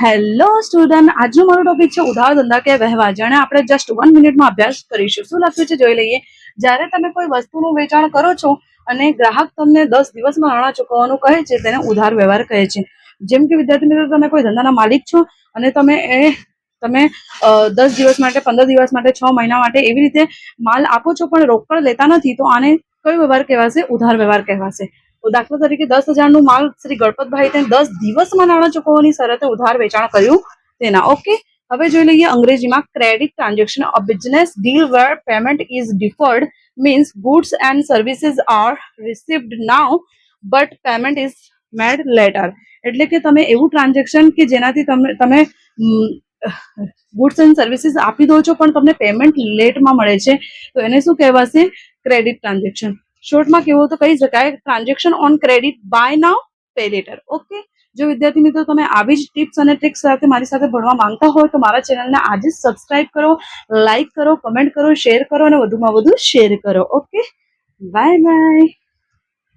Hello student આજનો મારો topic છે ઉધાર ધંધા કે વ્યવહાર જેને આપણે જસ્ટ વન મિનિટમાં અભ્યાસ કરીશું. શું લખ્યું છે? જોઈ લઈએ. જ્યારે તમે કોઈ વસ્તુનું વેચાણ કરો છો અને ગ્રાહક તમને દસ દિવસમાં નાણાં ચૂકવવાનું કહે છે, તેને ઉધાર વ્યવહાર કહે છે. જેમ કે, વિદ્યાર્થી મિત્રો, તમે કોઈ ધંધાના માલિક છો અને તમે એ, તમે દસ દિવસ માટે, પંદર દિવસ માટે, છ મહિના માટે એવી રીતે માલ આપો છો, પણ રોકડ લેતા નથી, તો આને કયો વ્યવહાર કહેવાશે? ઉધાર વ્યવહાર કહેવાશે. દાખલા તરીકે દસ હજારનું માલ શ્રી ગણપતભાઈ તેને દસ દિવસમાં નાણાં ચૂકવવાની શરતે ઉધાર વેચાણ કર્યું તેના. ઓકે, હવે જોઈ લઈએ અંગ્રેજીમાં credit transaction a business deal where payment is deferred means goods and services are received now but payment is made later એટલે કે તમે એવું ટ્રાન્ઝેક્શન કે જેનાથી તમે તમે ગુડ્સ એન્ડ સર્વિસીસ આપી દો છો, પણ તમને પેમેન્ટ લેટમાં મળે છે. તો એને શું કહેવાશે? ક્રેડિટ ટ્રાન્ઝેક્શન શોર્ટમાં કેવું તો કહી શકાય transaction on credit buy now pay later okay જો વિદ્યાર્થી મિત્રો તમે આવી જ ટિપ્સ અને ટ્રિક્સ સાથે મારી સાથે ભણવા માંગતા હોય તો મારા ચેનલને આજે જ સબસ્ક્રાઇબ કરો લાઇક કરો કમેન્ટ કરો શેર કરો અને વધુમાં વધુ શેર કરો. Okay bye bye